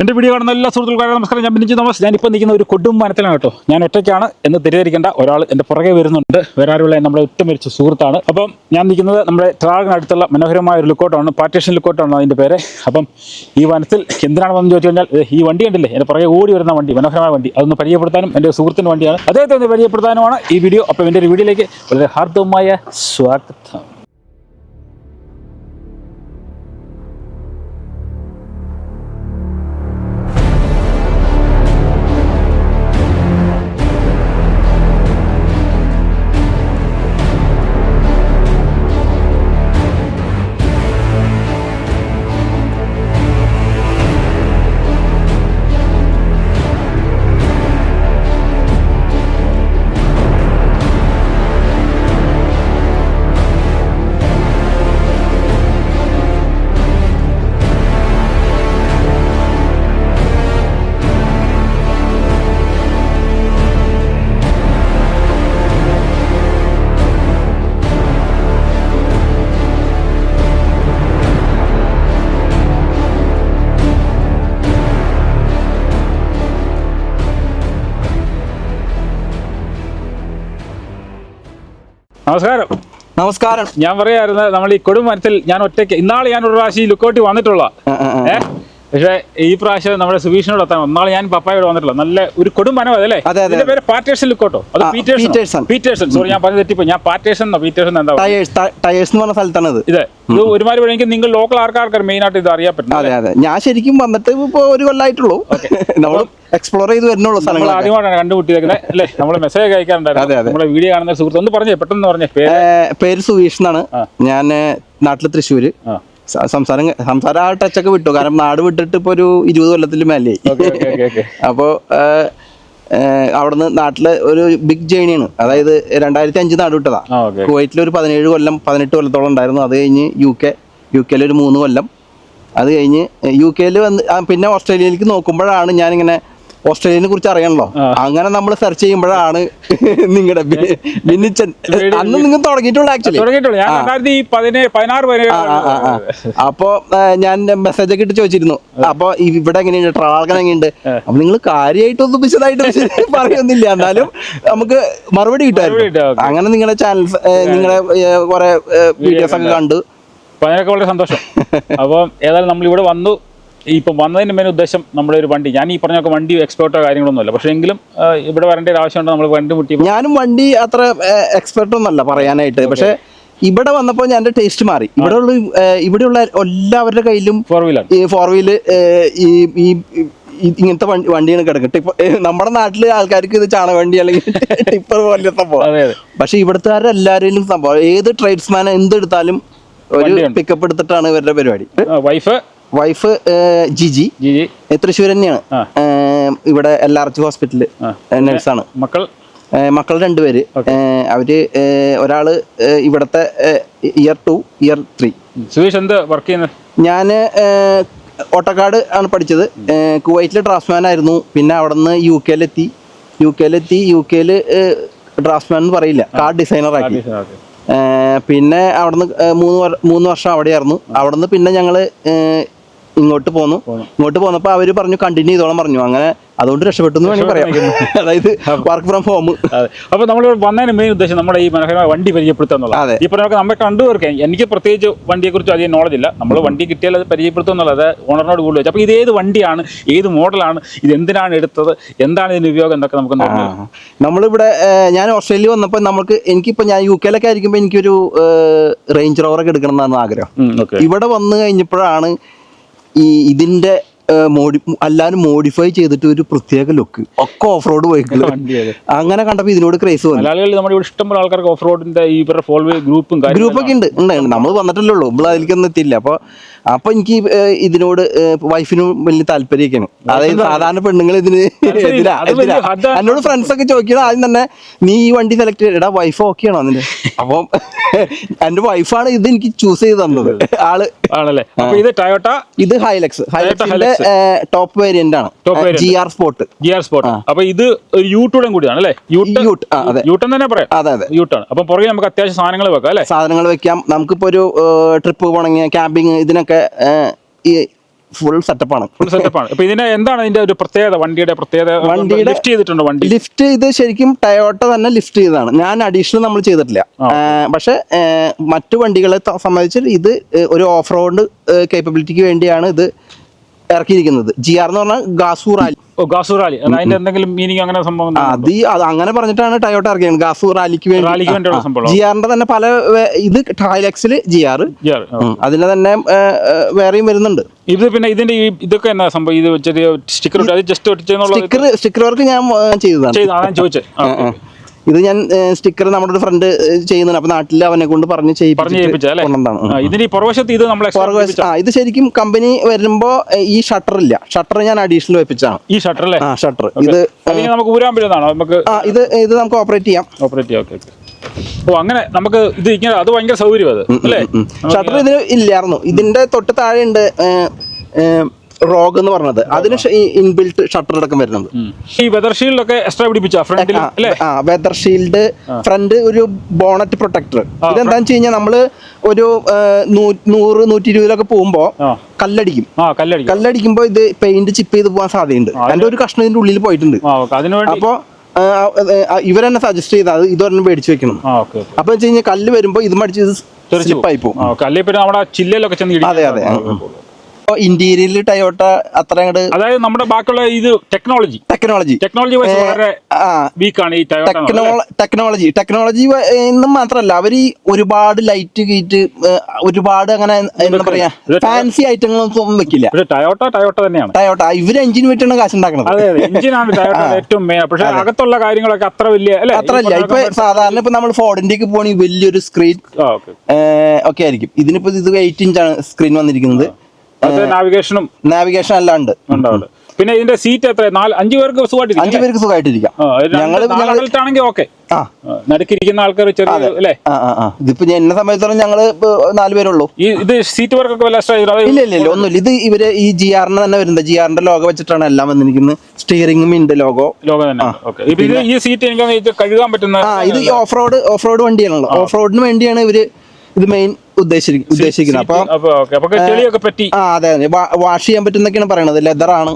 എന്റെ വീഡിയോ കാണുന്ന എല്ലാ സുഹൃത്തുക്കൾക്കും നമസ്കാരം. ഞാൻ ബിനിജി തോമസ്. ഞാൻ ഇപ്പോൾ നിൽക്കുന്ന ഒരു കൊടും വനത്തിലാണ് കേട്ടോ. ഞാൻ ഒറ്റയ്ക്കാണ് എന്ന് തെറ്റിദ്ധരിക്കേണ്ട ഒരാൾ എന്റെ പുറകെ വരുന്നുണ്ട്. വേറെ ആരുള്ള നമ്മുടെ ഒറ്റമരിച്ച സുഹൃത്താണ്. അപ്പം ഞാൻ നിൽക്കുന്നത് നമ്മുടെ ട്രാഗിനടുത്തുള്ള മനോഹരമായ ഒരു ലുക്കോട്ടാണ്. പാർട്ടീഷൻ ലുക്കോട്ടാണ് അതിന്റെ പേര്. അപ്പം ഈ വനത്തിൽ എന്തിനാണ് വന്ന് ചോദിച്ചു കഴിഞ്ഞാൽ ഈ വണ്ടി ഉണ്ടല്ലേ എന്റെ പുറകെ ഓടി വരുന്ന വണ്ടി മനോഹരമായ വണ്ടി. അതൊന്ന് പരിചയപ്പെടുത്താനും എന്റെ സുഹൃത്തിന്റെ വണ്ടിയാണ്. അദ്ദേഹത്തെ ഒന്ന് പരിചയപ്പെടുത്താനുമാണ് ഈ വീഡിയോ. അപ്പം എന്റെ ഒരു വീഡിയോയിലേക്ക് വളരെ ഹാർദവമായ സ്വാഗതം. നമസ്കാരം. നമസ്കാരം. ഞാൻ പറയായിരുന്നു നമ്മൾ ഈ കൊടുമരത്തിൽ ഞാൻ ഒറ്റയ്ക്ക് ഇന്നാളെ ഞാൻ ഒരു പ്രാവശ്യം ഈ ലുക്കോട്ടി വന്നിട്ടുള്ള ആ, ആ, ആ. ഏ? പക്ഷേ ഈ പ്രാവശ്യം നമ്മുടെ സുബീഷിനോട് എത്താൻ ഒന്നാളെ ഞാൻ പപ്പായോട് വന്നിട്ടില്ല. നല്ല ഒരു കൊടും മനം അതല്ലേ? അതെ, പേര് പാറ്റേഴ്സൺ ലുക്കോട്ടോ അത് പീറ്റേഴ്സൺ പീറ്റേഴ്സൺ. സോറി ഞാൻ പറഞ്ഞു തെറ്റിപ്പോ ഞാൻ പാറ്റേഴ്സൺ എന്നോ പീറ്റേഴ്സൺ എന്താ ടയേഴ്സ് എന്ന് പറഞ്ഞ സ്ഥലത്താണ് ഇത് ഇത് ഇത് ഒരുമാതിരി എനിക്ക് നിങ്ങൾ ലോക്കൽ ആർക്കാർക്ക് മെയിൻ ആയിട്ട് ഇത് അറിയാൻ പറ്റും അതെ അതെ. ഞാൻ ശരിക്കും വന്നിട്ട് ഇപ്പൊ ഒരു കൊല്ലായിട്ടുള്ളൂ. നമ്മൾ എക്സ്പ്ലോർ ചെയ്ത് വരുന്നുള്ളൂ സ്ഥലങ്ങൾ ആദ്യമായിട്ടാണ് കണ്ടുപിട്ടിരിക്കുന്നത് അല്ലേ? നമ്മൾ മെസ്സേജ് അയക്കാറുണ്ടായിരുന്നു. നമ്മുടെ വീഡിയോ കാണുന്ന സുഹൃത്ത്. ഒന്ന് പറഞ്ഞേ പെട്ടെന്ന് പറഞ്ഞേ പേര്. സുവീഷ് എന്നാണ്. ഞാൻ നാട്ടിൽ തൃശ്ശൂര്. സംസാരം സംസാരം ആ ടച്ചൊക്കെ വിട്ടു. കാരണം നാട് വിട്ടിട്ട് ഇപ്പൊ ഒരു ഇരുപത് കൊല്ലത്തിൽ മേലെ ഓക്കെ ഓക്കെ ഓക്കെ ഓക്കെ. അപ്പോ അവിടുന്ന് നാട്ടിൽ ഒരു ബിഗ് ജേണിയാണ് അതായത് രണ്ടായിരത്തി അഞ്ച് നാട് വിട്ടതാ. കുവൈറ്റിൽ ഒരു പതിനേഴ് കൊല്ലം പതിനെട്ട് കൊല്ലത്തോളം ഉണ്ടായിരുന്നു. അത് കഴിഞ്ഞ് യു കെ യു കെയിൽ ഒരു മൂന്ന് കൊല്ലം. അത് കഴിഞ്ഞ് യു കെയിൽ വന്ന് പിന്നെ ഓസ്ട്രേലിയയിലേക്ക് നോക്കുമ്പോഴാണ് ഞാനിങ്ങനെ ഓസ്ട്രേലിയനെ കുറിച്ച് അറിയണല്ലോ. അങ്ങനെ നമ്മൾ സെർച്ച് ചെയ്യുമ്പോഴാണ് നിങ്ങളുടെ ബിന്നിച്ചൻ അന്ന് നിങ്ങൾ തുടങ്ങിയിട്ടുള്ള ആക്ച്വലി അപ്പോ ഞാൻ മെസ്സേജ് ഒക്കെ ഇട്ട് ചോദിച്ചിരുന്നു. അപ്പൊ ഇവിടെ എങ്ങനെയുണ്ട്? ട്രാവൽക്കൻ എങ്ങനെയുണ്ട്? അപ്പൊ നിങ്ങൾ കാര്യമായിട്ടൊന്നും വിശദമായിട്ട് പറയൊന്നില്ല. എന്നാലും നമുക്ക് മറുപടി കിട്ടുമായിരുന്നു. അങ്ങനെ നിങ്ങളുടെ ചാനൽ നിങ്ങളുടെ കുറെ വീഡിയോസ് ഒക്കെ കണ്ടു. അപ്പൊ അതിനൊക്കെ വളരെ സന്തോഷം. അപ്പം ഏതായാലും നമ്മൾ ഇവിടെ വന്നു. ഇപ്പം വന്നതിന് മെയിൻ ഉദ്ദേശം നമ്മുടെ ഒരു വണ്ടി. ഞാൻ ഈ പറഞ്ഞൊക്കെ വണ്ടി എക്സ്പേർട്ടോ കാര്യങ്ങളൊന്നുമല്ല. പക്ഷേ എങ്കിലും ഇവിടെ വരേണ്ട ഒരു ആവശ്യമുണ്ട്? നമ്മൾ വണ്ടി മുട്ടി ഞാനും വണ്ടി അത്ര എക്സ്പെർട്ടൊന്നുമല്ല പറയാനായിട്ട്. പക്ഷെ ഇവിടെ വന്നപ്പോൾ ഞാൻ എന്റെ ടേസ്റ്റ് മാറി. ഇവിടെ ഉള്ള ഇവിടെയുള്ള എല്ലാവരുടെ കയ്യിലും ഫോർ വീലർ ഈ ഫോർ വീൽ ഈ ഇങ്ങനത്തെ വണ്ടി വണ്ടിയാണ് കിടക്കുന്നത്. ടിപ്പർ നമ്മുടെ നാട്ടിലെ ആൾക്കാർക്ക് ഇത് ചാണക വണ്ടി അല്ലെങ്കിൽ ടിപ്പർ പോലെ സംഭവം. അതെ അതെ. പക്ഷെ ഇവിടുത്തെ എല്ലാവരെയും സംഭവം. ഏത് ട്രേഡ്സ്മാൻ എന്തെടുത്താലും ഒരു. പിക്കപ്പ് എടുത്തിട്ടാണ് ഇവരുടെ പരിപാടി. Wife wife Jiji. Jiji. Thrissur തന്നെയാണ്. ഇവിടെ എൽ ആർ ജി ഹോസ്പിറ്റലിൽ നഴ്സാണ്. മക്കൾ? മക്കൾ രണ്ടുപേര് അവർ ഒരാൾ ഇവിടത്തെ year two year three. Suresh എന്ത് വർക്ക് ചെയ്യുന്നത് ഞാൻ ഓട്ടക്കാട് ആണ് പഠിച്ചത്. കുവൈറ്റിൽ ഡ്രാഫ്റ്റ്മാൻ ആയിരുന്നു. പിന്നെ അവിടെ നിന്ന് യു കെയിലെത്തി. യു കെയിലെത്തി യു കെയിൽ ഡ്രാഫ്റ്റ്മാൻ എന്ന് പറയില്ല. കാർഡ് ഡിസൈനർ ആക്കി. പിന്നെ അവിടുന്ന് മൂന്ന് മൂന്ന് വർഷം അവിടെയായിരുന്നു. അവിടുന്ന് പിന്നെ ഞങ്ങൾ ഇങ്ങോട്ട് പോന്നു. ഇങ്ങോട്ട് പോന്നപ്പോ അവർ പറഞ്ഞു കണ്ടിന്യൂ ചെയ്തോളം പറഞ്ഞു. അങ്ങനെ അതുകൊണ്ട് രക്ഷപ്പെട്ടു എന്ന് വേണമെങ്കിൽ പറയാം. അതായത് വർക്ക് ഫ്രം ഹോം അപ്പോൾ അപ്പൊ നമ്മൾ വന്നതിന് മെയിൻ ഉദ്ദേശം നമ്മുടെ ഈ മനോഹരമായ വണ്ടി പരിചയപ്പെടുത്തുക അതെ. എന്നുള്ളത് ഈ പറഞ്ഞൊക്കെ നമ്മൾ കണ്ടുവർക്ക് എനിക്ക് പ്രത്യേകിച്ച് വണ്ടിയെ കുറിച്ച് അധികം നോളജ് ഇല്ല. നമ്മൾ വണ്ടി കിട്ടിയാൽ അത് പരിചയപ്പെടുത്തുക എന്നുള്ളത് ഓണറിനോട് കൂടുതൽ വെച്ചു. അപ്പൊ ഇത് ഏത് വണ്ടിയാണ് ഏത് മോഡലാണ് ഇത് എന്തിനാണ് എടുത്തത് എന്താണ് ഇതിന്റെ ഉപയോഗം എന്നൊക്കെ നമുക്ക് നമ്മളിവിടെ ഞാൻ ഓസ്ട്രേലിയ വന്നപ്പോൾ നമുക്ക് എനിക്കിപ്പോ ഞാൻ യു കെയിലൊക്കെ ആയിരിക്കുമ്പോൾ എനിക്കൊരു റേഞ്ച് റോവർ ഒക്കെ എടുക്കണം എന്നാണ് ആഗ്രഹം. ഇവിടെ വന്നു കഴിഞ്ഞപ്പോഴാണ് ഈ ഇതിന്റെ ഏഹ് മോഡി എല്ലാവരും മോഡിഫൈ ചെയ്തിട്ട് ഒരു പ്രത്യേക ലുക്ക് ഒക്കെ ഓഫ് റോഡ് വെഹിക്കിൾ അങ്ങനെ കണ്ടപ്പോൾ ഇതിനോട് ക്രേസ് വന്നു. മലയാളികൾ നമ്മുടെ ഇവിടെ ഇഷ്ടംപോലെ ആൾക്കാർക്ക് ഓഫ് റോഡിന്റെ ഈ ഇവരുടെ ഫോൾവേ ഗ്രൂപ്പും ഗ്രൂപ്പ് ഒക്കെ ഉണ്ട്. ഉണ്ടായിരുന്നു ഉണ്ട്. നമ്മൾ വന്നിട്ടല്ലേ ഉള്ളൂ നമ്മൾ അതിലേക്കൊന്നും എത്തിയില്ല. അപ്പൊ അപ്പൊ എനിക്ക് ഇതിനോട് വൈഫിനും വലിയ താല്പര്യമൊക്കെയാണ്. അതായത് സാധാരണ പെണ്ണുങ്ങൾ ഇതിന് എതിരാ. എന്നോട് ഫ്രണ്ട്സ് ഒക്കെ ചോദിക്കണം ആദ്യം തന്നെ നീ ഈ വണ്ടി സെലക്ട് ചെയ്യടാ വൈഫ് ഓക്കെ ആണോ അതിന്റെ അപ്പം എന്റെ വൈഫാണ് ഇത് എനിക്ക് ചൂസ് ചെയ്ത് തന്നത്. ആൾ ആണല്ലേ? ഇത് ടയോട്ട ഇത് ഹൈലക്സ് ഹൈലക്സിന്റെ Hilux. ടോപ്പ് വേരിയന്റ് ആണ്. G R sport G R sport അപ്പൊ ഇത് ഒരു യൂട്ടൂടെ കൂടിയാണ് അല്ലേ? യൂട്ട് യൂട്ട് യൂട്ടൻ തന്നെ പറയാം. അതെ അതെ. യൂട്ടാണ് അപ്പൊ പുറകെ നമുക്ക് അത്യാവശ്യം സാധനങ്ങൾ വെക്കാം അല്ലേ? സാധനങ്ങൾ വെക്കാം. നമുക്കിപ്പോ ഒരു ട്രിപ്പ് പോണെങ്കിൽ ക്യാമ്പിങ് ഇതിനൊക്കെ ഈ ഫുൾ സെറ്റപ്പ് ഫുൾ ഇപ്പൊ അപ്പൊ ഇതിന് എന്താണ് ഇതിന്റെ ഒരു പ്രത്യേകത? വണ്ടിയുടെ പ്രത്യേകത വണ്ടിയുടെ- ലിഫ്റ്റ് ചെയ്തിട്ടുണ്ട് വണ്ടി? ലിഫ്റ്റ് ഇത് ശരിക്കും ടയോട്ട തന്നെ ലിഫ്റ്റ് ചെയ്തതാണ്. ഞാൻ അഡീഷണൽ നമ്മൾ ചെയ്തിട്ടില്ല. പക്ഷെ മറ്റു വണ്ടികളെ സംബന്ധിച്ച് ഇത് ഒരു ഓഫ് റോഡ് കേപ്പബിലിറ്റിക്ക് വേണ്ടിയാണ് ഇത് ഇറക്കിയിരിക്കുന്നത്. ജി ആർ എന്ന് പറഞ്ഞാൽ ഗാസൂർ റാലി ഓ ഗാസു റാലി അത് അതിന്റെ എന്തെങ്കിലും മീനിങ് അങ്ങനെ സംഭവം അത് അത് അങ്ങനെ പറഞ്ഞിട്ടാണ് ടയോട്ട ഇറക്കിയത്. ഗാസൂർ ആലിക്ക് വേണ്ടി. ജി ആറിന്റെ തന്നെ പല ഇത് ടൈലക്സിൽ ജി ആർ അതിന്റെ അതിന് തന്നെ വേറെയും വരുന്നുണ്ട്. ഇത് പിന്നെ ഇതിന്റെ ഇതൊക്കെ എന്നാ സംഭവം? ഇത് ചെറിയ സ്റ്റിക്കർ സ്റ്റിക്കർ സ്റ്റിക്കർ വർക്ക് ഞാൻ ചെയ്തതാണ്. ചോദിച്ചത്. ഇത് ഞാൻ സ്റ്റിക്കർ നമ്മുടെ ഒരു ഫ്രണ്ട് ചെയ്യുന്നുണ്ട്. അപ്പൊ നാട്ടിൽ അവനെ കൊണ്ട് പറഞ്ഞ് ഈ പുറവശത്ത് ഇത് നമ്മൾ ഇത് ശരിക്കും കമ്പനി വരുമ്പോ ഈ ഷട്ടർ ഇല്ല. ഷട്ടർ ഞാൻ അഡീഷണൽ വെപ്പിച്ചാണ് ഈ ഷട്ടർ അല്ലേ? ആ ഷട്ടർ ഇത് നമുക്ക് ഊരാൻ പറ്റുന്നതാണോ? നമുക്ക് ഇത് ഇത് നമുക്ക് ഓപ്പറേറ്റ് ചെയ്യാം. ഓപ്പറേറ്റ് ചെയ്യാം. ഓക്കെ ഓ അങ്ങനെ നമുക്ക് ഇത് ഇങ്ങനെ അത് ഭയങ്കര സൗകര്യം അത്. അല്ലേ? ഷട്ടർ ഇതിന് ഇല്ലായിരുന്നു. ഇതിന്റെ തൊട്ട് താഴെ ഉണ്ട് റോഗ് എന്ന് പറഞ്ഞത്. അതിന് ഇൻബിൽറ്റ് ഷട്ടർ അടക്കം വരുന്നത്. ഈ വെദർ ഷീൽഡ് ഒക്കെ എക്സ്ട്രാ പിടിപ്പിച്ച? ഫ്രണ്ടിൽ ആ, വെതർ ഷീൽഡ് ഫ്രണ്ട് ഒരു ബോണറ്റ് പ്രൊട്ടക്ടർ ഇതെന്താന്ന് വെച്ച് കഴിഞ്ഞാൽ നമ്മൾ ഒരു നൂറ് നൂറ്റി ഇരുപതിലൊക്കെ പോകുമ്പോ കല്ലടിക്കും. കല്ലടിക്കുമ്പോ ഇത് പെയിന്റ് ചിപ്പ് ചെയ്ത് പോകാൻ സാധ്യതയുണ്ട്. അതിന്റെ ഒരു കഷ്ണം ഇതിന്റെ ഉള്ളിൽ പോയിട്ടുണ്ട്. അപ്പോ ഇവരെന്നെ സജസ്റ്റ് ചെയ്ത അത് ഇതൊരെണ്ണം മേടിച്ചു വെക്കണം. അപ്പൊ വെച്ച് കഴിഞ്ഞാൽ കല്ല് വരുമ്പോ ഇത് മടിച്ച് സ്ലിപ്പായി പോകും. പിന്നെ നമ്മുടെ ചില്ലയിലൊക്കെ ചെന്ന്. അതെ അതെ. ഇന്റീരിയറിൽ ടയോട്ട അത്ര അങ്ങോട്ട് അതായത് നമ്മുടെ ബാക്കിയുള്ള ഇത് ടെക്നോളജി. ടെക്നോളജി. ടെക്നോളജി വളരെ വീക്കാണ് ഈ ടെക്നോളജി. ടെക്നോളജി എന്നും മാത്രല്ല അവർ ഈ ഒരുപാട് ലൈറ്റ് ഗേറ്റ് ഒരുപാട് അങ്ങനെ എന്താ പറയാ ഫാൻസി ഐറ്റങ്ങളൊന്നും വെക്കില്ല. ടയോട്ട ടയോട്ട തന്നെയാണ്. ടയോട്ട ഇവർ എഞ്ചിൻ വെട്ടാണ് കാശ് ഉണ്ടാക്കുന്നത് അതെ എഞ്ചിനാണ് ഏറ്റവും മെയിൻ പക്ഷെ അകത്തുള്ള കാര്യങ്ങളൊക്കെ അത്ര വലിയ അത്ര ഇല്ല ഇപ്പൊ സാധാരണ ഇപ്പൊ നമ്മൾ ഫോർഡിന്റെ ഒക്കെ പോകണമെങ്കിൽ വലിയൊരു സ്ക്രീൻ ഒക്കെ ആയിരിക്കും. ഇതിനിപ്പോ ഇത് എയ്റ്റ് ഇഞ്ചാണ് സ്ക്രീൻ വന്നിരിക്കുന്നത്. നാവിഗേഷനും നാവിഗേഷൻ എല്ലാം ഉണ്ട്. പിന്നെ ഇതിന്റെ സീറ്റ് എത്ര അഞ്ചു പേർക്ക് സുഖമായിട്ട് അഞ്ചു പേർക്ക് സുഖമായിട്ടിരിക്കാം. ആണെങ്കിൽ ഓക്കെ നടുക്കിരിക്കുന്ന ആൾക്കാർ ചെറിയ അല്ലേ? ഇതിപ്പോ എന്നെ സംബന്ധിച്ചോളം ഞങ്ങൾ നാലുപേരുള്ളൂ ഇത് സീറ്റ് വർക്കൊക്കെ വല്ല? ഇല്ല ഇല്ല ഇല്ല. ഒന്നുമില്ല. ഇത് ഇവർ ഈ ജി ആറിന് തന്നെ വരുന്നത്. ജി ആറിന്റെ ലോഗോ വെച്ചിട്ടാണ് എല്ലാം വന്നിരിക്കുന്നത്. സ്റ്റിയറിംഗും ഉണ്ട് ലോഗോ. ലോഗോ തന്നെ. ഈ സീറ്റ് എനിക്ക് കഴുകാൻ പറ്റുന്ന ഇത് ഓഫ് റോഡ് ഓഫ് റോഡ് വണ്ടിയാണല്ലോ. ഓഫ് റോഡിന് വേണ്ടിയാണ് ഇവർ ഇത് മെയിൻ ഉദ്ദേശിക്കുന്നത്. ഉദ്ദേശിക്കുന്നത് അപ്പൊ ആ അതെ അതെ. വാഷ് ചെയ്യാൻ പറ്റുന്നൊക്കെയാണ് പറയണത്. ലെതർ ആണ്.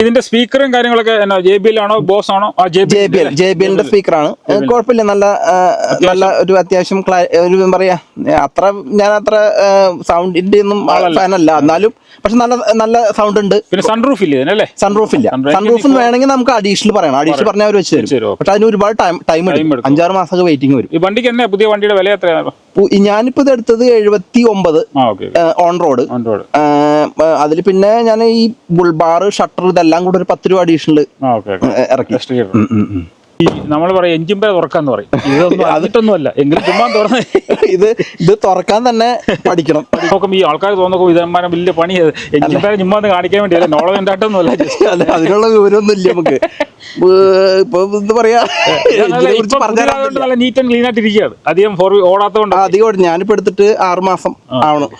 ഇതിന്റെ സ്പീക്കറും കാര്യങ്ങളൊക്കെ ജെ ബി എൽ ആണോ ബോസ് ആണോ? J B L J B എല്ലിന്റെ സ്പീക്കറാണ് കുഴപ്പമില്ല. നല്ല നല്ല ഒരു അത്യാവശ്യം ഒരു പറയാ അത്ര ഞാൻ അത്ര സൗണ്ടിന്റെ ഒന്നും ഫാനല്ല എന്നാലും പക്ഷെ നല്ല നല്ല സൗണ്ട് ഉണ്ട്. പിന്നെ സൺറൂഫ് ഇല്ല അല്ലേ? സൺറൂഫ് ഇല്ല. സൺറൂഫ് വേണമെങ്കിൽ നമുക്ക് അഡീഷണൽ പറയണം അഡീഷണൽ പറഞ്ഞാൽ അവർ വെച്ച് തരും. പക്ഷെ അതിന് ഒരുപാട് ടൈം ടൈം എടുക്കും. അഞ്ചാറ് മാസമൊക്കെ വെയിറ്റിംഗ് വരും. ഈ വണ്ടിക്ക് തന്നെ പുതിയ വണ്ടിയുടെ വില എത്രയാണ്? ഞാനിപ്പോ ഇത് എടുത്തത് എഴുപത്തി ഒമ്പത് ഓൺ റോഡ് അതിൽ പിന്നെ ഞാൻ ഈ ബുൾബാർ ഷട്ടർ ഇതെല്ലാം കൂടെ ഒരു പത്ത് രൂപ അഡീഷണൽ ഇറക്കി. ഈ നമ്മൾ പറയും എഞ്ചിൻ പേ തുറക്കാന്ന് പറയും. ഇതൊന്നും അതിട്ടൊന്നുമല്ല. എങ്കിലും ചുമ്മാ തുറന്ന് ഇത് ഇത് തുറക്കാൻ തന്നെ പഠിക്കണം. നോക്കുമ്പോൾ ഈ ആൾക്കാർ തോന്നുമ്പോൾ ഇതന്മാരം വലിയ പണി എഞ്ചിൻ പേ ചുമ്മാ കാണിക്കാൻ കാണിക്കാൻ വേണ്ടിയല്ല? നോളജ് ഉണ്ടായിട്ടൊന്നുമല്ല അല്ല അതിനുള്ള വിവരമൊന്നും ഇല്ല നമുക്ക് ഇപ്പൊ എന്താ പറയാ? നല്ല നീറ്റ് ആൻഡ് ക്ലീൻ ആയിട്ട് ഇരിക്കുകയാണ്. അധികം ഫോർ ഓടാത്തതുകൊണ്ട് അധികം. ഞാനിപ്പോ എടുത്തിട്ട് ആറ് മാസം. ആവണം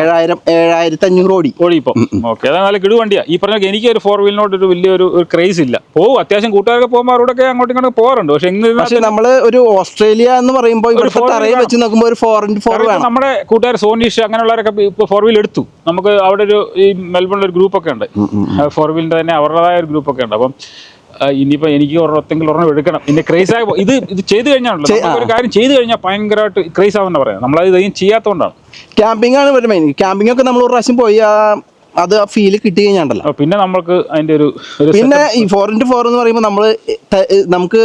ഏഴായിരം ഏഴായിരത്തി അഞ്ഞൂറ് ഓടി. ഓടി ഇപ്പം. ഓക്കെ അതാ നല്ല കിടു വണ്ടിയാ ഈ പറഞ്ഞ എനിക്ക് ഒരു ഫോർ വീലിനോട് ഒരു വലിയൊരു ഒരു ക്രേസ് ഇല്ല. പോവും. അത്യാവശ്യം കൂട്ടുകാരൊക്കെ പോകുമ്പോൾ ഒക്കെ അങ്ങോട്ടും ഇങ്ങോട്ടും പോകാറുണ്ട്. പക്ഷെ പക്ഷെ നമ്മൾ ഒരു ഓസ്ട്രേലിയ എന്ന് പറയുമ്പോൾ ഇവിടുത്തെ വെച്ച് നോക്കുമ്പോൾ ഒരു ഫോർ ഫോർ വേണം. നമ്മുടെ കൂട്ടുകാർ സോനീഷ് അങ്ങനെയുള്ളവരൊക്കെ ഇപ്പോൾ ഫോർ വീൽ എടുത്തു. നമുക്ക് അവിടെ ഒരു ഈ മെൽബണിൽ ഒരു ഗ്രൂപ്പൊക്കെ ഉണ്ട്. ഫോർ വീലിന്റെ തന്നെ അവരുടേതായ ഒരു ഗ്രൂപ്പൊക്കെ ഉണ്ട്. അപ്പം ഇനിയിപ്പോ എനിക്ക് ഒരെണ്ണത്തെങ്കിലും ഒരെണ്ണം എടുക്കണം. ഇനി ക്രൈസ് ആയ ഇത് ഇത് ചെയ്തു കഴിഞ്ഞാണല്ലോ. ഒരു കാര്യം ചെയ്തു കഴിഞ്ഞാൽ ഭയങ്കരമായിട്ട് ക്രൈസ് ആവുന്ന പറയാം. നമ്മളത് ഇതും ചെയ്യാത്തതുകൊണ്ടാണ് ക്യാമ്പിംഗ് ആണ് മെയിൻ ക്യാമ്പിംഗ് ഒക്കെ നമ്മൾ ഒരു പ്രാവശ്യം പോയി ആ അത് ആ ഫീൽ കിട്ടി കഴിഞ്ഞാണ്ടല്ലോ പിന്നെ നമ്മൾക്ക് അതിന്റെ ഒരു പിന്നെ ഈ ഫോർ ഇന്റു ഫോർ എന്ന് പറയുമ്പോൾ നമ്മൾ നമുക്ക്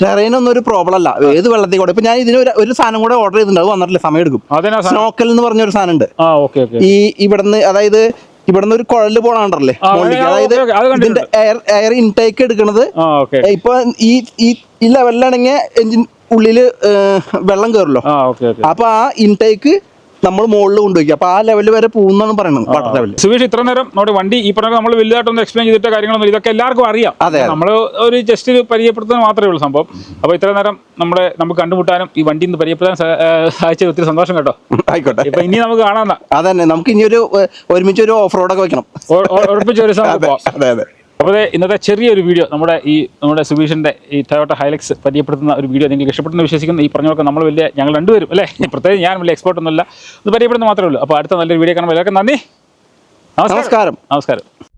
ടെറൈൻ ഒന്നും ഒരു പ്രോബ്ലം അല്ല. ഏത് വെള്ളത്തിൽ കൂടെ. ഇപ്പൊ ഞാൻ ഇതിന് ഒരു- സാധനം കൂടെ ഓർഡർ ചെയ്തിട്ടുണ്ട്. അത് വന്നിട്ടില്ല. സമയം എടുക്കും സ്നോക്കൽ എന്ന് പറഞ്ഞ ഒരു സാധനം ഉണ്ട് ഈ ഇവിടുന്ന് അതായത് ഇവിടുന്ന് ഒരു കുഴൽ പോണണ്ടല്ലേ അതായത്. ഇതിന്റെ എയർ എയർ ഇൻടേക്ക് എടുക്കുന്നത് ഇപ്പൊ ഈ ഈ ലെവലിലാണെങ്കിൽ എഞ്ചിൻ ഉള്ളിൽ വെള്ളം കയറുമല്ലോ അപ്പൊ ആ ഇൻടേക്ക് നമ്മൾ മുകളിൽ കൊണ്ടുപോയി. അപ്പൊ ആ ലെവൽ വരെ പോകുന്നാണ് പറയുന്നത് വാട്ടർ ലെവൽ സുബീഷ് ഇത്ര നേരം നമ്മുടെ വണ്ടി ഈ പറഞ്ഞ നമ്മൾ വലുതായിട്ടൊന്നും എക്സ്പ്ലെയിൻ ചെയ്തിട്ട് കാര്യങ്ങളൊന്നും ഇതൊക്കെ എല്ലാവർക്കും അറിയാം. അതെ. നമ്മൾ ഒരു ജസ്റ്റ് ഒരു പരിചയപ്പെടുത്തുന്നത് മാത്രമേ ഉള്ളൂ സംഭവം. അപ്പോൾ ഇത്ര നേരം നമ്മുടെ നമുക്ക് കണ്ടുമുട്ടാനും ഈ വണ്ടി ഇന്ന് പരിചയപ്പെടാൻ സഹായിച്ചത് ഒത്തിരി സന്തോഷം കേട്ടോ. ആയിക്കോട്ടെ. ഇപ്പൊ ഇനി നമുക്ക് കാണാം അതന്നെ നമുക്ക് ഇനി ഒരു ഒരുമിച്ച് ഒരു ഓഫ് റോഡൊക്കെ വെക്കണം. ഉറപ്പിച്ച ഒരു സംഭവം. അതെ അതെ. അപ്പോൾ ഇന്നത്തെ ചെറിയൊരു വീഡിയോ നമ്മുടെ ഈ നമ്മുടെ സുബീഷിന്റെ ഈ ടയോട്ട ഹൈലക്സ് പരിചയപ്പെടുത്തുന്ന ഒരു വീഡിയോ നിങ്ങൾക്ക് ഇഷ്ടപ്പെട്ടെന്ന് വിശ്വസിക്കുന്നു. ഈ പറഞ്ഞൊക്കെ നമ്മൾ വലിയ ഞങ്ങൾ രണ്ടുപേരും അല്ലേ? പ്രത്യേകിച്ച് ഞാൻ വലിയ എക്സ്പേർട്ട് ഒന്നുമല്ല. ഇത് പരിചയപ്പെടുന്ന മാത്രമേ ഉള്ളൂ. അപ്പോൾ അടുത്ത നല്ലൊരു വീഡിയോ കാണുമ്പോൾ എല്ലാവർക്കും നന്ദി. നമസ്കാരം. നമസ്കാരം.